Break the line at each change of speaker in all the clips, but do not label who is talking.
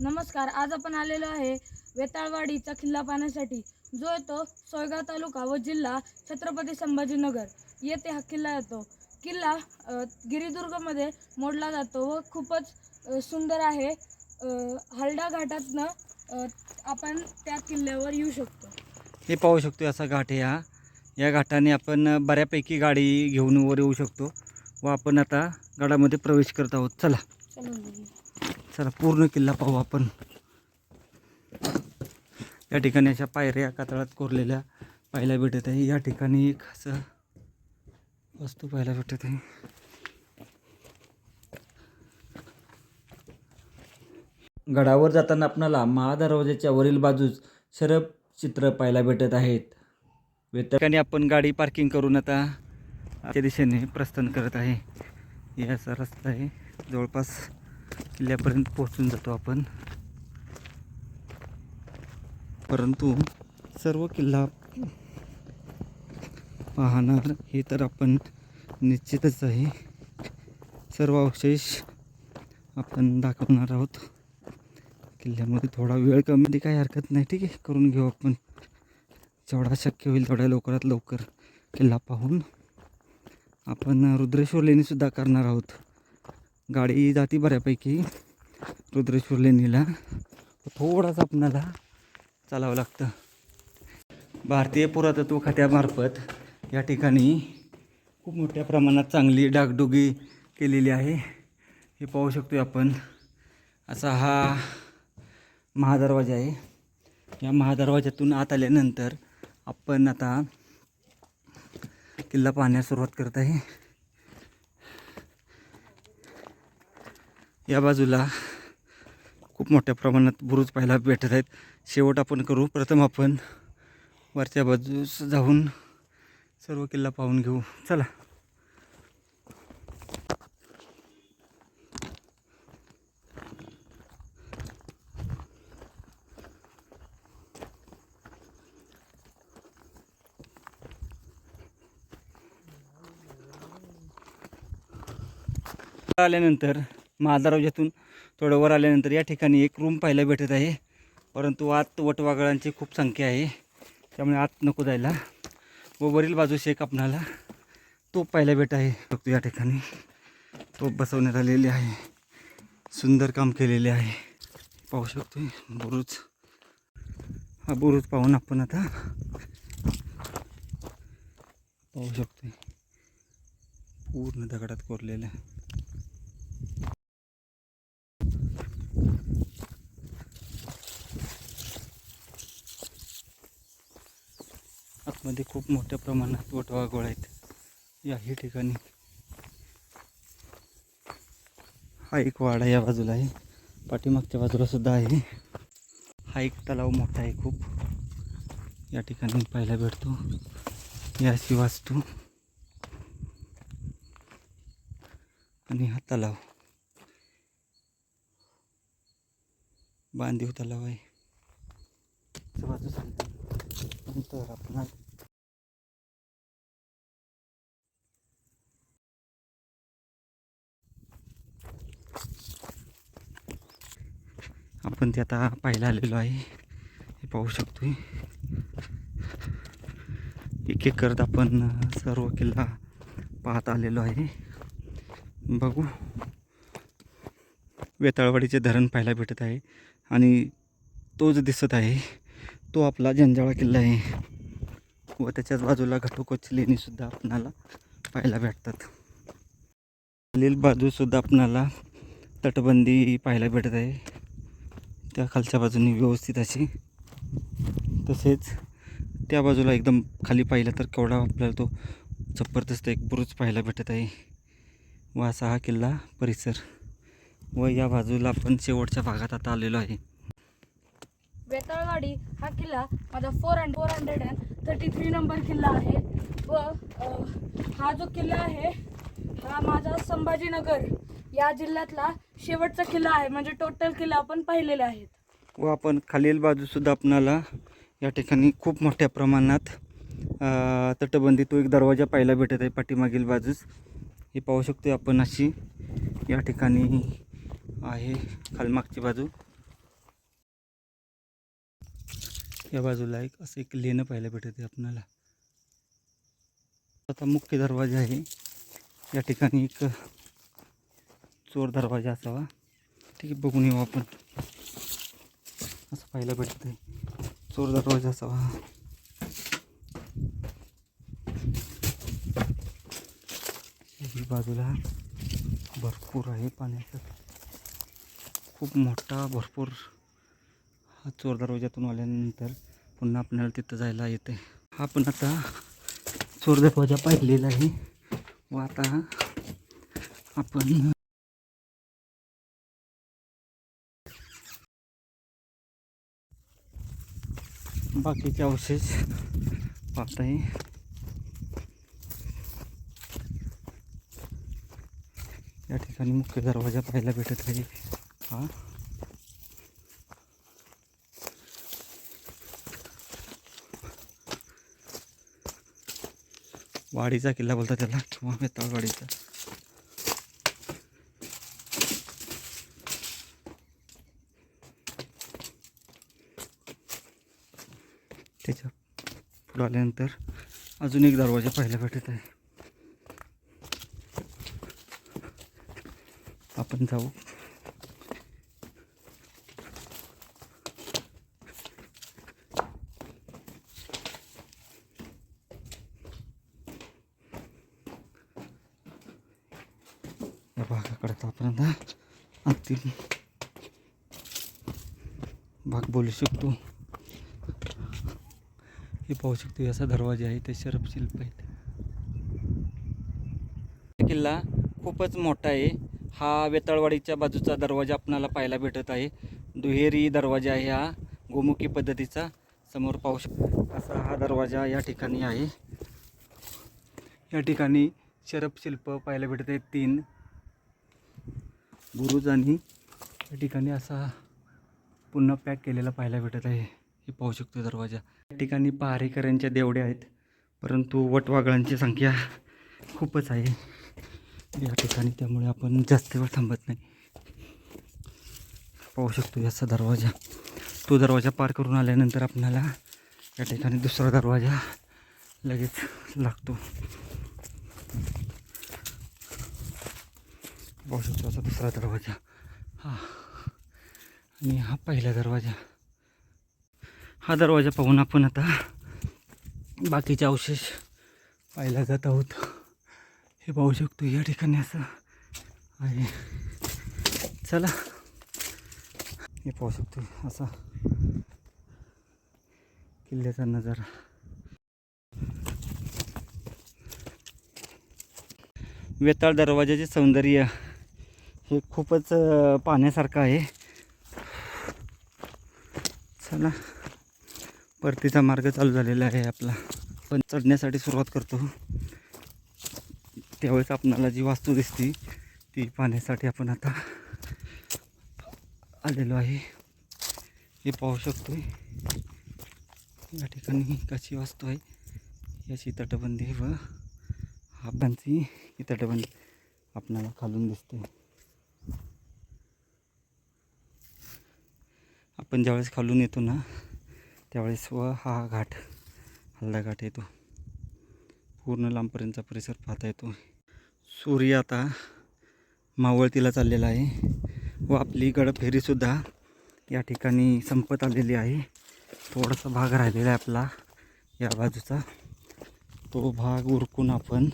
नमस्कार आज आपण आलेलो आहे वेताळवाडीचा किल्ला पाहण्यासाठी. जो येतो सोयगाव तालुका व जिल्हा छत्रपती संभाजीनगर. येथे हा किल्ला येतो. किल्ला गिरिदुर्गमध्ये मोडला जातो व खूपच सुंदर आहे. हलडा घाटातनं आपण त्या किल्ल्यावर येऊ शकतो.
हे पाहू शकतो असा घाट आहे हा. या घाटाने आपण बऱ्यापैकी गाडी घेऊन वर येऊ शकतो व आपण आता गडामध्ये प्रवेश करत आहोत. चला.
बघू.
चला पूर्ण किल्ला पाहू आपण. या ठिकाणी अशा पायऱ्या कातळात कोरलेल्या पाहायला भेटत आहे. या ठिकाणी एक असं वस्तू पाहायला भेटत आहे. गडावर जाताना आपणाला महादरवाजाच्या वरील बाजूस शरब चित्र पाहायला भेटत आहेत. व आपण गाडी पार्किंग करून आता त्या दिशेने प्रस्थान करत आहे. हे असा रस्ता आहे जवळपास किल्ल्यापर्यंत पोहोचून जातो आपण. परंतु सर्व किल्ला पाहणार हे तर आपण निश्चितच आहे. सर्व अवशेष आपण दाखवणार आहोत. किल्ल्यामध्ये थोडा वेळ कमी काही हरकत नाही ठीक आहे. करून घेऊ आपण. जेवढा शक्य होईल तेवढ्या लवकरात लवकर किल्ला पाहून आपण रुद्रेश्वर लेणीसुद्धा करणार आहोत. गाडी जाती बऱ्यापैकी रुद्रेश्वर लेणीला. थोडासा आपणाला चालावं लागतं. भारतीय पुरातत्व खात्यामार्फत या ठिकाणी खूप मोठ्या प्रमाणात चांगली डागडुगी केलेली आहे. हे पाहू शकतो आपण. असा हा महादरवाजा आहे. या महादरवाज्यातून आत आल्यानंतर आपण आता किल्ला पाहण्यास सुरुवात करत आहे. या बाजूला खूप मोठ्या प्रमाणात बुरुज पाहायला भेटत आहेत. शेवट आपण करू. प्रथम आपण वरच्या बाजूस जाऊन सर्व किल्ला पाहून घेऊ. चला. आल्यानंतर महादरवाज्यातून थोडं वर आल्यानंतर या ठिकाणी एक रूम पाहायला भेटत आहे. परंतु आत वटवागळांची खूप संख्या आहे. त्यामुळे आत नको जायला. व वरील बाजूस एक आपणाला तोप पाहायला भेट आहे. बघतो या ठिकाणी. तोप बसवण्यात आलेली आहे. सुंदर काम केलेले आहे. पाहू शकतो बुरुज. हा बुरुज पाहून आपण आता पाहू शकतो पूर्ण दगडात कोरलेलं. मध्ये खूप मोठ्या प्रमाणात वटवाघोळ आहेत. याही ठिकाणी. हा एक वाडा या बाजूला आहे. पाठीमागच्या बाजूला सुद्धा आहे. हा एक तलाव मोठा आहे खूप. या ठिकाणी पाहायला भेटतो. याशी अशी वास्तू आणि हा तलाव. बांधीव तलाव आहे. बाजू नंतर आपण आपण ते आता पाहायला आलेलो आहे. हे पाहू शकतो एक एक करत आपण सर्व किल्ला पाहत आलेलो आहे. बघू. वेताळवाडीचे धरण पाहायला भेटत आहे. आणि तो जो दिसत आहे. तो आपला जंजाळा किल्ला आहे. व त्याच्याच बाजूला घटोकोच लेणीसुद्धा आपणाला पाहायला भेटतात. खालील बाजूसुद्धा आपणाला तटबंदी पाहायला भेटत आहे. त्या खालच्या बाजूने व्यवस्थित अशी. तसेच त्या बाजूला एकदम खाली पाहिलं तर केवढा आपल्याला तो जबरदस्त एक बुरुज पाहायला भेटत आहे. व असा हा किल्ला परिसर. व या बाजूला आपण शेवटच्या भागात आता आलेलो आहे.
बेताळवाडी हा किल्ला माझा four hundred four hundred and thirty three number किल्ला आहे. व हा जो किल्ला आहे हा माझा संभाजीनगर. या जिल्ह्यातला शेवटचा किल्ला आहे. म्हणजे टोटल किल्ला आपण पाहिलेले आहेत.
व आपण खालील बाजूसुद्धा आपणाला या ठिकाणी खूप मोठ्या प्रमाणात तटबंदी तो एक दरवाजा पाहायला भेटत आहे पाठीमागील बाजूस. हे पाहू शकतो आपण अशी या ठिकाणी आहे खालमागची बाजू. या बाजूला एक असं एक लेणं पाहायला भेटत आहे आपणाला. आता मुख्य दरवाजा आहे. या ठिकाणी एक चोर दरवाजा असावा. ठीक आहे बघून येऊ आपण. असं पाहायला भेटतं चोर दरवाजा असावा. बाजूला भरपूर आहे पाण्याचं. खूप मोठा भरपूर हा चोर दरवाजातून आल्यानंतर पुन्हा आपल्याला तिथं जायला येते. हा पण आता चोर दरवाजा पाहिलेला आहे. व आता आपण बाकीचे अवशेष पाहत आहे या ठिकाणी मुख्य दरवाज़ा पाहायला भेटत हा? वाडीचा किल्ला बोलतात त्याला. किंवा वेताळवाडीचा पुढे आल्यानंतर अजून एक दरवाज़ा पाहायला भेटत आहे. आपण जाऊ. या अंतिम भाग बोलू शकतो. हे पाहू शकतो असा दरवाजा आहे ते शरपशिल्प आहेत. किल्ला खूपच मोठा आहे. हा वेताळवाडीच्या बाजूचा दरवाजा आपणाला पाहायला भेटत आहे. दुहेरी दरवाजा आहे हा गोमुखी पद्धतीचा. समोर पाहू शकतो असा हा दरवाजा या ठिकाणी आहे. या ठिकाणी शरपशिल्प पाहायला भेटत आहेत तीन गुरुजांनी. आणि या ठिकाणी असा पुन्हा पॅक केलेला पाहायला भेटत आहे. हे पाहू शकतो दरवाजा. या ठिकाणी पहारेकऱ्यांच्या देवड्या आहेत परंतु वटवागळांची संख्या खूपच आहे. या ठिकाणी त्यामुळे आपण जास्त वेळ थांबत नाही. पाहू शकतो याचा दरवाजा. तो दरवाजा पार करून आल्यानंतर आपल्याला या ठिकाणी दुसरा दरवाजा लगेच लागतो. पाहू शकतो असा दुसरा दरवाजा. हा. आणि हा पहिला दरवाजा. हा दरवाजा पाहून आपण आता बाकीचे अवशेष पाहायला जात आहोत. हे पाहू शकतो या ठिकाणी असं आहे. चला. हे पाहू शकतो असा किल्ल्याचा नजारा. वेताळ दरवाजाचे सौंदर्य हे खूपच पाहण्यासारखं आहे. चला. परतीचा मार्ग चालू झालेला आहे आपला. पण चढण्यासाठी सुरुवात करतो. त्यावेळेस आपणाला जी वास्तू दिसते ती पाहण्यासाठी आपण आता आलेलो आहे. हे पाहू शकतो या ठिकाणी कशी वास्तू आहे. याची तटबंदी व हाबांची ही तटबंदी आपणाला खालून दिसते. आपण ज्यावेळेस खालून येतो ना त्यावेळेस व हा घाट हल्ला घाट येतो. पूर्ण लांबपर्यंतचा परिसर पाहता येतो. सूर्य आता मावळतीला चाललेला आहे व आपली गडफेरीसुद्धा या ठिकाणी संपत आलेली आहे. थोडासा भाग राहिलेला आहे आपला या बाजूचा. तो भाग उरकून आपण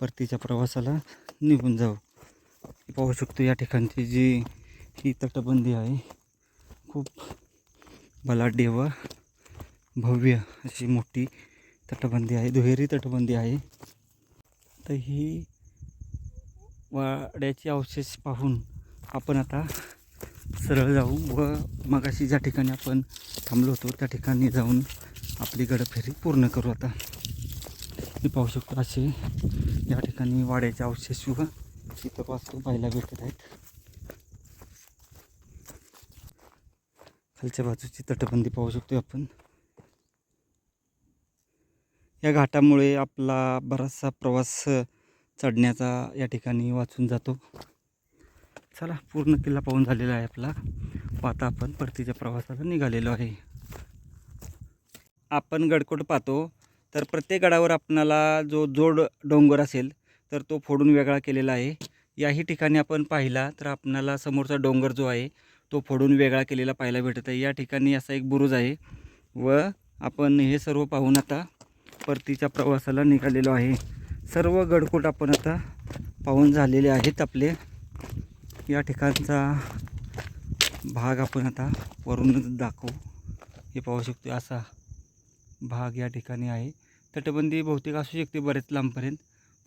परतीच्या प्रवासाला निघून जाऊ. पाहू शकतो या ठिकाणची जी ही तटबंदी आहे. खूप बलाढ्य व भव्य अशी मोठी तटबंदी आहे दुहेरी तटबंदी आहे. तर ही वाड्याचे अवशेष पाहून आपण आता सरळ जाऊ व मगाशी ज्या ठिकाणी आपण थांबलो होतो त्या ठिकाणी जाऊन आपली गडफेरी पूर्ण करू आता. मी पाहू शकतो असे या ठिकाणी वाड्याचे अवशेष व इथं पाहायला भेटत आहेत. खालच्या बाजूची तटबंदी पाहू शकतो आपण. या घाटामुळे आपला बराचसा प्रवास चढण्याचा या ठिकाणी वाचून जातो. चला पूर्ण किल्ला पाहून झालेला आहे आपला. व आता आपण परतीच्या प्रवासाला निघालेलो आहे. आपण गडकोट पाहतो. तर प्रत्येक गडावर आपणाला जो जोड डोंगर असेल तर तो फोडून वेगळा केलेला आहे. याही ठिकाणी आपण पाहिला तर आपणाला समोरचा डोंगर जो आहे तो फोडून वेगळा केलेला पाहायला भेटत आहे. या ठिकाणी असा एक बुरुज आहे व आपण हे सर्व पाहून आता परतीच्या प्रवासाला निघालेलो आहे. सर्व गडकोट आपण आता पाहून झालेले आहेत आपले. या ठिकाणचा भाग आपण आता वरूनच दाखवू. हे पाहू शकतो असा भाग या ठिकाणी आहे. तटबंदी बहुतेक असू शकते बरेच लांबपर्यंत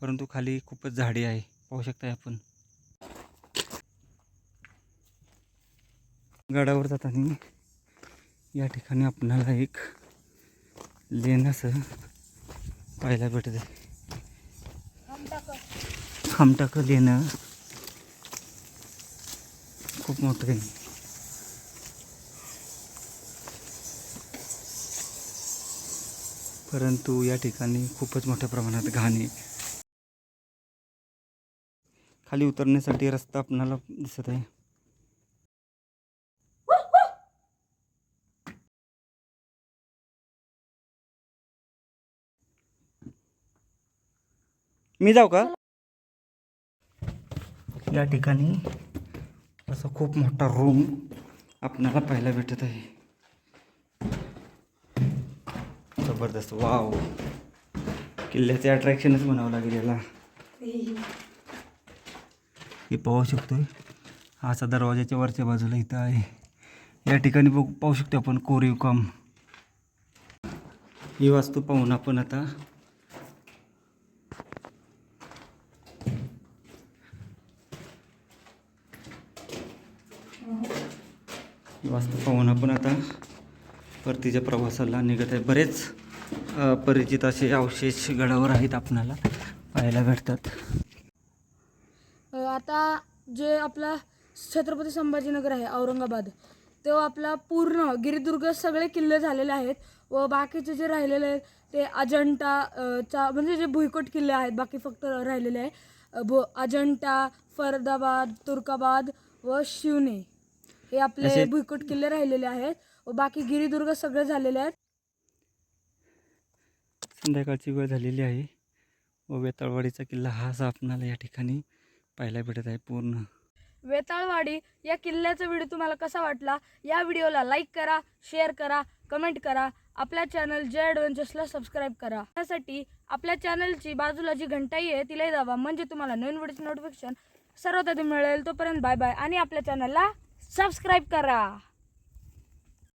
परंतु खाली खूपच झाडे आहे. पाहू शकताय आपण. गडावर जाताना या ठिकाणी आपणाला एक लेन असं पाहायला भेटत आहे खामटाकं लेणं खूप मोठं आहे. परंतु या ठिकाणी खूपच मोठ्या प्रमाणात घाण आहे. खाली उतरण्यासाठी रस्ता आपणाला दिसत आहे. मी जाऊ का? या ठिकाणी असा खूप मोठा रूम आपणाला पाहायला भेटत आहे. जबरदस्त. वाव किल्ल्याचे अट्रॅक्शनच म्हणावं लागेल याला. हे पाहू शकतोय. असा दरवाजाच्या वरच्या बाजूला इथं आहे. या ठिकाणी बघ पाहू शकतो आपण कोरीव काम. ही वास्तू पाहून आपण आता वाजता पाहून आपण आता परतीच्या प्रवासाला निघत आहे. बरेच परिचित असे अवशेष गडावर आहेत आपणाला पाहायला भेटतात.
आता जे आपला छत्रपती संभाजीनगर आहे औरंगाबाद तो आपला पूर्ण गिरिदुर्ग सगळे किल्ले झालेले आहेत व बाकीचे जे राहिलेले आहेत ते अजंटा चा म्हणजे जे भुईकोट किल्ले आहेत बाकी फक्त राहिलेले आहे भो अजंटा फरदाबाद तुर्काबाद व शिवने. हे आपले
असे-
भुईकोट किल्ले राहिलेले आहेत. व बाकी गिरिदुर्ग सगळे झालेले आहेत.
संध्याकाळची वेळ झालेली आहे. व वेताळवाडीचा किल्ला हा असा आपणाला या ठिकाणी पाहायला भेटत आहे पूर्ण.
वेताळवाडी या किल्ल्याचा व्हिडिओ तुम्हाला कसा वाटला? या व्हिडिओला लाईक करा शेअर करा कमेंट करा. आपल्या चॅनल जे ॲडव्हेंचर्सला सबस्क्राईब करा. त्यासाठी आपल्या चॅनलची बाजूला जी घंटाई आहे तिलाही दाबा. म्हणजे तुम्हाला नवीन व्हिडिओचं नोटिफिकेशन सर्वात आधी मिळेल. तोपर्यंत बाय बाय आणि आपल्या चॅनलला सबस्क्राईब करा.